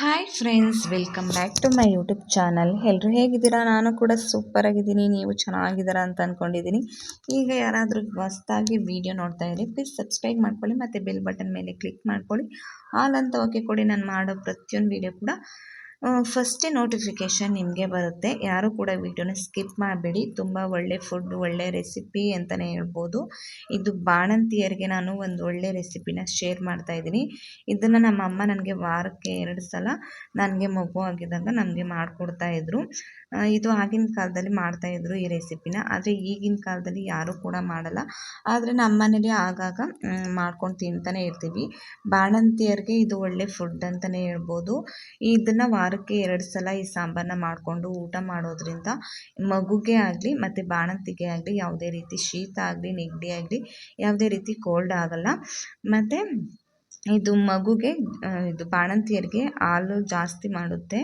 Hi friends welcome back to my YouTube channel ಎಲ್ಲರೂ ಹೇಗಿದ್ದೀರಾ? ನಾನು ಕೂಡ ಸೂಪರ್ ಆಗಿದ್ದೀನಿ. ನೀವು ಚೆನ್ನಾಗಿದ್ದೀರಾ ಅಂತ ಅಂದ್ಕೊಂಡಿದ್ದೀನಿ ಈಗ ಯಾರಾದರೂ ಹೊಸ್ದಾಗಿ ವೀಡಿಯೋ ನೋಡ್ತಾ ಇರಿ ಪ್ಲೀಸ್ ಸಬ್ಸ್ಕ್ರೈಬ್ ಮಾಡ್ಕೊಳ್ಳಿ, ಮತ್ತು ಬೆಲ್ ಬಟನ್ ಮೇಲೆ ಕ್ಲಿಕ್ ಮಾಡ್ಕೊಳ್ಳಿ. ಆಲ್ ಅಂತ ಓಕೆ ಕೊಡಿ. ನಾನು ಮಾಡೋ ಪ್ರತಿಯೊಂದು ವೀಡಿಯೋ ಕೂಡ ಫಸ್ಟೇ ನೋಟಿಫಿಕೇಷನ್ ನಿಮಗೆ ಬರುತ್ತೆ. ಯಾರು ಕೂಡ ವಿಡಿಯೋನ ಸ್ಕಿಪ್ ಮಾಡಬೇಡಿ. ತುಂಬ ಒಳ್ಳೆ ಫುಡ್ ಒಳ್ಳೆ ರೆಸಿಪಿ ಅಂತಲೇ ಹೇಳ್ಬೋದು. ಇದು ಬಾಣಂತಿಯರಿಗೆ ನಾನು ಒಂದು ಒಳ್ಳೆ ರೆಸಿಪಿನ ಶೇರ್ ಮಾಡ್ತಾ ಇದ್ದೀನಿ. ಇದನ್ನು ನಮ್ಮ ಅಮ್ಮ ನನಗೆ ವಾರಕ್ಕೆ ಎರಡು ಸಲ, ನನಗೆ ಮಗು ಆಗಿದ್ದಾಗ ನನಗೆ ಮಾಡಿಕೊಡ್ತಾಯಿದ್ರು ಇದು ಆಗಿನ ಕಾಲದಲ್ಲಿ ಮಾಡ್ತಾಯಿದ್ರು ಈ ರೆಸಿಪಿನ. ಆದರೆ ಈಗಿನ ಕಾಲದಲ್ಲಿ ಯಾರೂ ಕೂಡ ಮಾಡಲ್ಲ. ಆದರೆ ನಮ್ಮ ಮನೇಲಿ ಆಗಾಗ ಮಾಡ್ಕೊಂಡು ತಿಂತಾನೆ ಇರ್ತೀವಿ. ಬಾಣಂತಿಯರಿಗೆ ಇದು ಒಳ್ಳೆ ಫುಡ್ ಅಂತಲೇ ಹೇಳ್ಬೋದು. ಇದನ್ನು ವಾರಕ್ಕೆ ಎರಡು ಸಲ ಈ ಸಾಂಬಾರನ್ನ ಮಾಡಿಕೊಂಡು ಊಟ ಮಾಡೋದ್ರಿಂದ ಮಗುಗೆ ಆಗಲಿ, ಮತ್ತು ಬಾಣಂತಿಗೆ ಆಗಲಿ, ಯಾವುದೇ ರೀತಿ ಶೀತ ಆಗಲಿ, ನೆಗಡಿ ಆಗಲಿ, ಯಾವುದೇ ರೀತಿ ಕೋಲ್ಡ್ ಆಗಲ್ಲ. ಮತ್ತು ಇದು ಮಗುಗೆ ಇದು ಬಾಣಂತಿಯರಿಗೆ ಹಾಲು ಜಾಸ್ತಿ ಮಾಡುತ್ತೆ.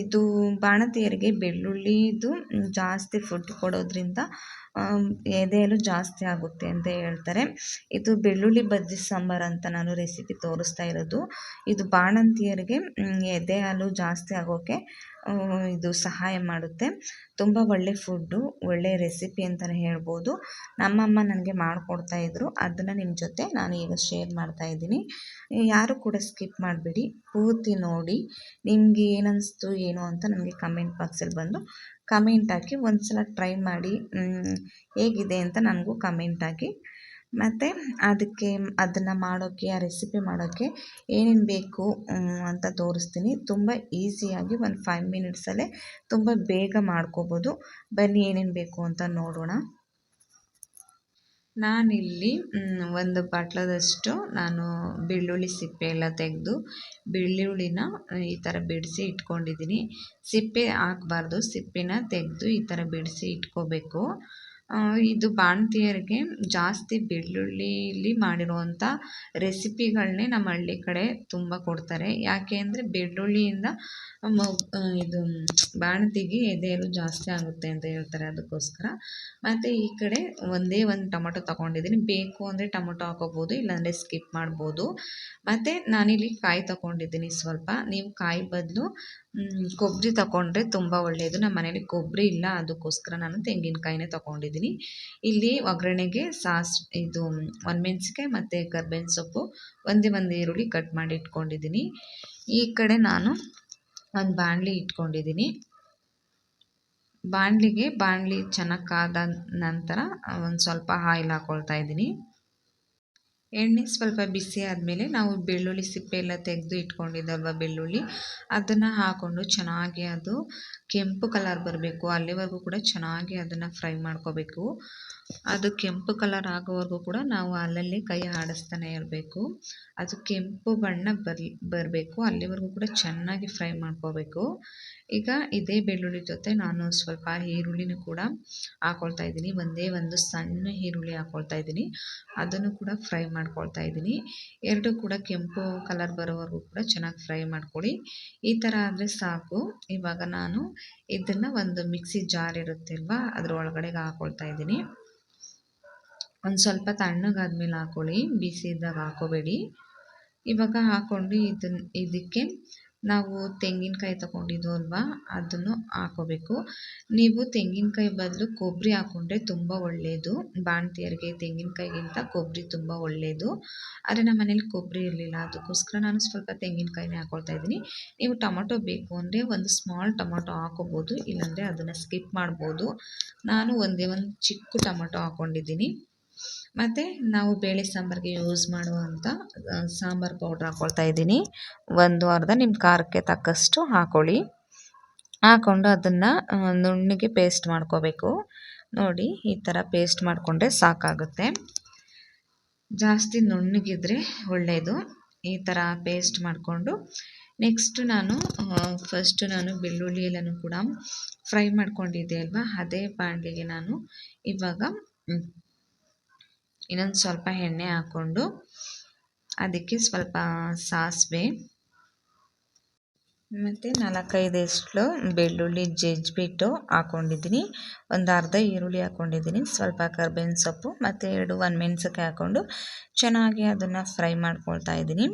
ಇದು ಬಾಣಂತಿಯರಿಗೆ ಬೆಳ್ಳುಳ್ಳಿದು ಜಾಸ್ತಿ ಫುಡ್ ಕೊಡೋದ್ರಿಂದ ಎದೆ ಹಾಲು ಜಾಸ್ತಿ ಆಗುತ್ತೆ ಅಂತ ಹೇಳ್ತಾರೆ. ಇದು ಬೆಳ್ಳುಳ್ಳಿ ಬಜ್ಜಿ ಸಾಂಬಾರು ಅಂತ ನಾನು ರೆಸಿಪಿ ತೋರಿಸ್ತಾ ಇರೋದು. ಇದು ಬಾಣಂತಿಯರಿಗೆ ಎದೆ ಹಾಲು ಜಾಸ್ತಿ ಆಗೋಕ್ಕೆ ಇದು ಸಹಾಯ ಮಾಡುತ್ತೆ. ತುಂಬ ಒಳ್ಳೆ ಫುಡ್ಡು ಒಳ್ಳೆ ರೆಸಿಪಿ ಅಂತಲೇ ಹೇಳ್ಬೋದು. ನಮ್ಮಮ್ಮ ನನಗೆ ಮಾಡಿಕೊಡ್ತಾಯಿದ್ರು ಅದನ್ನು ನಿಮ್ಮ ಜೊತೆ ನಾನು ಈಗ ಶೇರ್ ಮಾಡ್ತಾ ಇದ್ದೀನಿ. ಯಾರು ಕೂಡ ಸ್ಕಿಪ್ ಮಾಡಬೇಡಿ. ಪೂರ್ತಿ ನೋಡಿ. ನಿಮಗೆ ಏನನ್ನಿಸ್ತು ಏನು ಅಂತ ನನಗೆ ಕಮೆಂಟ್ ಬಾಕ್ಸಲ್ಲಿ ಬಂದು ಕಮೆಂಟ್ ಹಾಕಿ ಒಂದು ಸಲ ಟ್ರೈ ಮಾಡಿ ಹೇಗಿದೆ ಅಂತ ನನಗೂ ಕಮೆಂಟ್ ಹಾಕಿ. ಮತ್ತು ಅದಕ್ಕೆ, ಅದನ್ನು ಮಾಡೋಕ್ಕೆ ಆ ರೆಸಿಪಿ ಮಾಡೋಕ್ಕೆ ಏನೇನು ಬೇಕು ಅಂತ ತೋರಿಸ್ತೀನಿ. ತುಂಬ ಈಸಿಯಾಗಿ ಒಂದು ಫೈವ್ ಮಿನಿಟ್ಸಲ್ಲೇ ತುಂಬ ಬೇಗ ಮಾಡ್ಕೋಬೋದು. ಬನ್ನಿ ಏನೇನು ಬೇಕು ಅಂತ ನೋಡೋಣ. ನಾನಿಲ್ಲಿ ಒಂದು ಬಾಟ್ಲದಷ್ಟು ನಾನು ಬೆಳ್ಳುಳ್ಳಿ ಸಿಪ್ಪೆ ಎಲ್ಲ ತೆಗೆದು, ಬೆಳ್ಳುಳ್ಳಿನ ಈ ಥರ ಬಿಡಿಸಿ ಇಟ್ಕೊಂಡಿದ್ದೀನಿ. ಸಿಪ್ಪೆ ಹಾಕ್ಬಾರ್ದು, ಸಿಪ್ಪೆನ ತೆಗೆದು ಈ ಥರ ಬಿಡಿಸಿ ಇಟ್ಕೋಬೇಕು. ಇದು ಬಾಣಂತಿಯರಿಗೆ ಜಾಸ್ತಿ ಬೆಳ್ಳುಳ್ಳಿಲಿ ಮಾಡಿರುವಂಥ ರೆಸಿಪಿಗಳನ್ನೇ ನಮ್ಮ ಹಳ್ಳಿ ಕಡೆ ತುಂಬ ಕೊಡ್ತಾರೆ. ಯಾಕೆ ಅಂದರೆ ಬೆಳ್ಳುಳ್ಳಿಯಿಂದ ಇದು ಬಾಣಂತಿಗೆ ಎದೆಯಲು ಜಾಸ್ತಿ ಆಗುತ್ತೆ ಅಂತ ಹೇಳ್ತಾರೆ ಅದಕ್ಕೋಸ್ಕರ. ಮತ್ತು ಈ ಕಡೆ ಒಂದೇ ಒಂದು ಟೊಮೊಟೊ ತೊಗೊಂಡಿದ್ದೀನಿ. ಬೇಕು ಅಂದರೆ ಟೊಮೊಟೊ ಹಾಕೋಬೋದು, ಇಲ್ಲಾಂದರೆ ಸ್ಕಿಪ್ ಮಾಡ್ಬೋದು. ಮತ್ತು ನಾನಿಲ್ಲಿ ಕಾಯಿ ತೊಗೊಂಡಿದ್ದೀನಿ ಸ್ವಲ್ಪ. ನೀವು ಕಾಯಿ ಬದಲು ಕೊಬ್ಬರಿ ತಗೊಂಡ್ರೆ ತುಂಬ ಒಳ್ಳೆಯದು ನಮ್ಮ ಮನೇಲಿ ಕೊಬ್ಬರಿ ಇಲ್ಲ, ಅದಕ್ಕೋಸ್ಕರ ನಾನು ತೆಂಗಿನಕಾಯಿನೇ ತಗೊಂಡಿದ್ದೀನಿ ಇಲ್ಲಿ ಒಗ್ಗರಣೆಗೆ ಸಾಸ್, ಇದು ಒಣಮೆಣ್ಸಿಕಾಯಿ ಮತ್ತು ಕರ್ಬೇವಿನ ಸೊಪ್ಪು, ಒಂದೇ ಒಂದು ಈರುಳ್ಳಿ ಕಟ್ ಮಾಡಿ ಇಟ್ಕೊಂಡಿದ್ದೀನಿ. ಈ ಕಡೆ ನಾನು ಒಂದು ಬಾಣಲಿ ಇಟ್ಕೊಂಡಿದ್ದೀನಿ. ಬಾಣಲಿಗೆ ಬಾಣಲಿ ಚೆನ್ನಾಗಿ ಕಾದ ನಂತರ ಒಂದು ಸ್ವಲ್ಪ ಆಯಿಲ್ ಹಾಕ್ಕೊಳ್ತಾ ಇದ್ದೀನಿ. ಎಣ್ಣೆ ಸ್ವಲ್ಪ ಬಿಸಿ ಆದಮೇಲೆ ನಾವು ಬೆಳ್ಳುಳ್ಳಿ ಸಿಪ್ಪೆ ಎಲ್ಲ ತೆಗೆದು ಇಟ್ಕೊಂಡಿದ್ದಲ್ವ ಬೆಳ್ಳುಳ್ಳಿ? ಅದನ್ನು ಹಾಕ್ಕೊಂಡು ಚೆನ್ನಾಗಿ ಅದು ಕೆಂಪು ಕಲರ್ ಬರಬೇಕು. ಅಲ್ಲಿವರೆಗೂ ಕೂಡ ಚೆನ್ನಾಗಿ ಅದನ್ನು ಫ್ರೈ ಮಾಡ್ಕೋಬೇಕು. ಅದು ಕೆಂಪು ಕಲರ್ ಆಗೋವರೆಗೂ ಕೂಡ ನಾವು ಅಲ್ಲಲ್ಲಿ ಕೈ ಆಡಿಸ್ತಾನೆ ಇರಬೇಕು. ಅದು ಕೆಂಪು ಬಣ್ಣ ಬರಲಿ, ಬರಬೇಕು. ಅಲ್ಲಿವರೆಗೂ ಕೂಡ ಚೆನ್ನಾಗಿ ಫ್ರೈ ಮಾಡ್ಕೋಬೇಕು. ಈಗ ಇದೇ ಬೆಳ್ಳುಳ್ಳಿ ಜೊತೆ ನಾನು ಸ್ವಲ್ಪ ಈರುಳ್ಳಿನೂ ಕೂಡ ಹಾಕೊಳ್ತಾ ಇದ್ದೀನಿ. ಒಂದೇ ಒಂದು ಸಣ್ಣ ಈರುಳ್ಳಿ ಹಾಕೊಳ್ತಾ ಇದ್ದೀನಿ. ಅದನ್ನು ಕೂಡ ಫ್ರೈ ಮಾಡ್ಕೊಳ್ತಾ ಇದ್ದೀನಿ. ಎರಡು ಕೂಡ ಕೆಂಪು ಕಲರ್ ಬರೋವರೆಗೂ ಕೂಡ ಚೆನ್ನಾಗಿ ಫ್ರೈ ಮಾಡ್ಕೊಳ್ಳಿ. ಈ ಥರ ಆದರೆ ಸಾಕು. ಇವಾಗ ನಾನು ಇದನ್ನು ಒಂದು ಮಿಕ್ಸಿ ಜಾರ್ ಇರುತ್ತೆ ಅಲ್ವಾ ಹಾಕ್ಕೊಳ್ತಾ ಇದ್ದೀನಿ. ಒಂದು ಸ್ವಲ್ಪ ತಣ್ಣಗಾದ್ಮೇಲೆ ಹಾಕೊಳ್ಳಿ. ಬಿಸಿ ಇದ್ದಾಗ ಹಾಕೋಬೇಡಿ. ಇವಾಗ ಹಾಕ್ಕೊಂಡು ಇದನ್ನು ಇದಕ್ಕೆ ನಾವು ತೆಂಗಿನಕಾಯಿ ತಗೊಂಡಿದ್ದು ಅಲ್ವಾ? ಅದನ್ನು ಹಾಕೋಬೇಕು. ನೀವು ತೆಂಗಿನಕಾಯಿ ಬದಲು ಕೊಬ್ಬರಿ ಹಾಕ್ಕೊಂಡ್ರೆ ತುಂಬ ಒಳ್ಳೆಯದು ಬಾಣ್ತಿಯರಿಗೆ ತೆಂಗಿನಕಾಯಿಗಿಂತ ಕೊಬ್ಬರಿ ತುಂಬ ಒಳ್ಳೆಯದು ಆದರೆ ನಮ್ಮ ಮನೇಲಿ ಕೊಬ್ಬರಿ ಇರಲಿಲ್ಲ. ಅದಕ್ಕೋಸ್ಕರ ನಾನು ಸ್ವಲ್ಪ ತೆಂಗಿನಕಾಯಿನೇ ಹಾಕ್ಕೊಳ್ತಾ ಇದ್ದೀನಿ. ನೀವು ಟೊಮೊಟೊ ಬೇಕು ಅಂದರೆ ಒಂದು ಸ್ಮಾಲ್ ಟೊಮೊಟೊ ಹಾಕೋಬೋದು. ಇಲ್ಲಾಂದರೆ ಅದನ್ನು ಸ್ಕಿಪ್ ಮಾಡ್ಬೋದು. ನಾನು ಒಂದೇ ಒಂದು ಚಿಕ್ಕ ಟೊಮೊಟೊ ಹಾಕ್ಕೊಂಡಿದ್ದೀನಿ ಮತ್ತು ನಾವು ಬೇಳೆ ಸಾಂಬಾರಿಗೆ ಯೂಸ್ ಮಾಡುವಂಥ ಸಾಂಬಾರು ಪೌಡ್ರ್ ಹಾಕ್ಕೊಳ್ತಾ ಇದ್ದೀನಿ. ಒಂದು ಅರ್ಧ ನಿಮ್ಮ ಖಾರಕ್ಕೆ ತಕ್ಕಷ್ಟು ಹಾಕ್ಕೊಳ್ಳಿ ಹಾಕ್ಕೊಂಡು ಅದನ್ನು ನುಣ್ಣಗೆ ಪೇಸ್ಟ್ ಮಾಡ್ಕೋಬೇಕು. ನೋಡಿ, ಈ ಥರ ಪೇಸ್ಟ್ ಮಾಡಿಕೊಂಡ್ರೆ ಸಾಕಾಗುತ್ತೆ. ಜಾಸ್ತಿ ನುಣ್ಣಗಿದ್ರೆ ಒಳ್ಳೆಯದು ಈ ಥರ ಪೇಸ್ಟ್ ಮಾಡಿಕೊಂಡು ನೆಕ್ಸ್ಟು ನಾನು ಫಸ್ಟು ನಾನು ಬೆಳ್ಳುಳ್ಳಿ ಎಲ್ಲನೂ ಕೂಡ ಫ್ರೈ ಮಾಡ್ಕೊಂಡಿದ್ದೆ ಅಲ್ವಾ? ಅದೇ ಬಾಣಲಿಗೆ ನಾನು ಇವಾಗ ಇನ್ನೊಂದು ಸ್ವಲ್ಪ ಎಣ್ಣೆ ಹಾಕ್ಕೊಂಡು ಅದಕ್ಕೆ ಸ್ವಲ್ಪ ಸಾಸಿವೆ. ಮತ್ತು ನಾಲ್ಕೈದು ಎಷ್ಟು ಬೆಳ್ಳುಳ್ಳಿ ಜಜ್ಜಿಬಿಟ್ಟು ಹಾಕ್ಕೊಂಡಿದ್ದೀನಿ ಒಂದು ಅರ್ಧ ಈರುಳ್ಳಿ ಹಾಕ್ಕೊಂಡಿದ್ದೀನಿ ಸ್ವಲ್ಪ ಕರ್ಬೇವಿನ ಸೊಪ್ಪು, ಮತ್ತು ಎರಡು ಒಣಮೆಣ್ಸಿನ್ಕಾಯಿ ಹಾಕ್ಕೊಂಡು ಚೆನ್ನಾಗಿ ಅದನ್ನು ಫ್ರೈ ಮಾಡ್ಕೊಳ್ತಾ ಇದ್ದೀನಿ.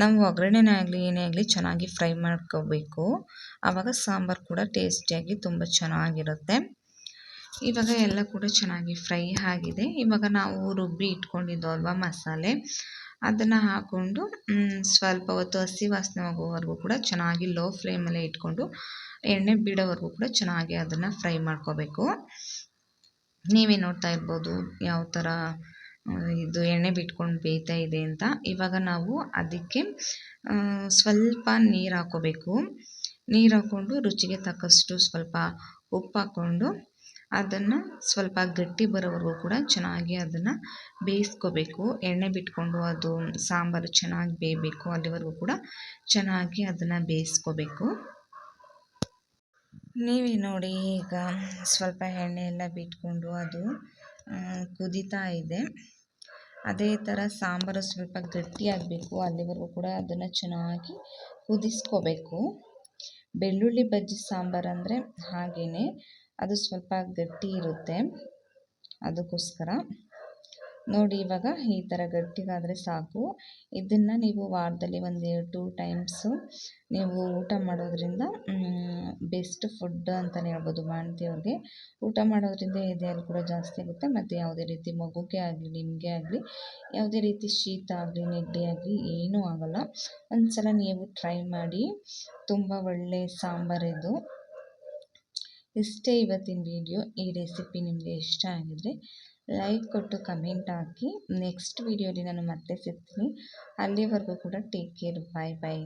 ನಾವು ಒಗ್ಗರಣೆನೇ ಆಗಲಿ, ಏನೇ ಆಗಲಿ ಚೆನ್ನಾಗಿ ಫ್ರೈ ಮಾಡ್ಕೋಬೇಕು. ಆವಾಗ ಸಾಂಬಾರು ಕೂಡ ಟೇಸ್ಟಿಯಾಗಿ ತುಂಬ ಚೆನ್ನಾಗಿರುತ್ತೆ. ಇವಾಗ ಎಲ್ಲ ಕೂಡ ಚೆನ್ನಾಗಿ ಫ್ರೈ ಆಗಿದೆ. ಇವಾಗ ನಾವು ರುಬ್ಬಿ ಇಟ್ಕೊಂಡಿದ್ದೋ ಅಲ್ವಾ ಮಸಾಲೆ, ಅದನ್ನು ಹಾಕ್ಕೊಂಡು ಸ್ವಲ್ಪ ಹೊತ್ತು ಹಸಿ ವಾಸನೆ ಹೋಗೋವರೆಗೂ ಕೂಡ ಚೆನ್ನಾಗಿ ಲೋ ಫ್ಲೇಮಲ್ಲೇ ಇಟ್ಕೊಂಡು, ಎಣ್ಣೆ ಬಿಡೋವರೆಗೂ ಕೂಡ ಚೆನ್ನಾಗಿ ಅದನ್ನು ಫ್ರೈ ಮಾಡ್ಕೋಬೇಕು. ನೀವೇ ನೋಡ್ತಾ ಇರ್ಬೋದು ಯಾವ ಥರ ಇದು ಎಣ್ಣೆ ಬಿಟ್ಕೊಂಡು ಬೇಯ್ತಾ ಇದೆ ಅಂತ. ಇವಾಗ ನಾವು ಅದಕ್ಕೆ ಸ್ವಲ್ಪ ನೀರು ಹಾಕೋಬೇಕು. ನೀರು ಹಾಕ್ಕೊಂಡು ರುಚಿಗೆ ತಕ್ಕಷ್ಟು ಸ್ವಲ್ಪ ಉಪ್ಪು ಹಾಕ್ಕೊಂಡು ಅದನ್ನು ಸ್ವಲ್ಪ ಗಟ್ಟಿ ಬರೋವರೆಗೂ ಕೂಡ ಚೆನ್ನಾಗಿ ಅದನ್ನು ಬೇಯಿಸ್ಕೋಬೇಕು. ಎಣ್ಣೆ ಬಿಟ್ಕೊಂಡು ಅದು ಸಾಂಬಾರು ಚೆನ್ನಾಗಿ ಬೇಯಬೇಕು. ಅಲ್ಲಿವರೆಗೂ ಕೂಡ ಚೆನ್ನಾಗಿ ಅದನ್ನು ಬೇಯಿಸ್ಕೋಬೇಕು. ನೀವೇ ನೋಡಿ ಈಗ ಸ್ವಲ್ಪ ಎಣ್ಣೆ ಎಲ್ಲ ಬಿಟ್ಕೊಂಡು ಅದು ಕುದಿತಾ ಇದೆ. ಅದೇ ಥರ ಸಾಂಬಾರು ಸ್ವಲ್ಪ ಗಟ್ಟಿಯಾಗಬೇಕು ಅಲ್ಲಿವರೆಗೂ ಕೂಡ ಅದನ್ನು ಚೆನ್ನಾಗಿ ಕುದಿಸ್ಕೋಬೇಕು. ಬೆಳ್ಳುಳ್ಳಿ ಬಜ್ಜಿ ಸಾಂಬಾರು ಅಂದರೆ ಹಾಗೆಯೇ ಅದು ಸ್ವಲ್ಪ ಗಟ್ಟಿ ಇರುತ್ತೆ. ಅದಕ್ಕೋಸ್ಕರ. ನೋಡಿ, ಇವಾಗ ಈ ಥರ ಗಟ್ಟಿಗಾದರೆ ಸಾಕು. ಇದನ್ನು ನೀವು ವಾರದಲ್ಲಿ ಒಂದು ಟೂ ಟೈಮ್ಸು ನೀವು ಊಟ ಮಾಡೋದ್ರಿಂದ ಬೆಸ್ಟ್ ಫುಡ್ ಅಂತಲೇ ಹೇಳ್ಬೋದು ಮಾಡ್ತೀವ್ರಿಗೆ ಊಟ ಮಾಡೋದ್ರಿಂದ ಎದೆಯಲ್ಲಿ ಕೂಡ ಜಾಸ್ತಿ ಆಗುತ್ತೆ. ಮತ್ತು ಯಾವುದೇ ರೀತಿ ಮಗುಗೆ ಆಗಲಿ, ನಿಮಗೆ ಆಗಲಿ, ಯಾವುದೇ ರೀತಿ ಶೀತ ಆಗಲಿ, ನೆಗಡಿ ಆಗಲಿ ಏನೂ ಆಗೋಲ್ಲ. ಒಂದು ಸಲ ನೀವು ಟ್ರೈ ಮಾಡಿ. ತುಂಬ ಒಳ್ಳೆಯ ಸಾಂಬಾರಿದು ಇಷ್ಟೇ ಇವತ್ತಿನ ವಿಡಿಯೋ ಈ ರೆಸಿಪಿ ನಿಮಗೆ ಇಷ್ಟ ಆಗಿದರೆ ಲೈಕ್ ಕೊಟ್ಟು ಕಮೆಂಟ್ ಹಾಕಿ. ನೆಕ್ಸ್ಟ್ ವಿಡಿಯೋಲಿ ನಾನು ಮತ್ತೆ ಸಿಗ್ತೀನಿ. ಅಲ್ಲಿವರೆಗೂ ಕೂಡ ಟೇಕ್ ಕೇರ್ ಬಾಯ್ ಬಾಯ್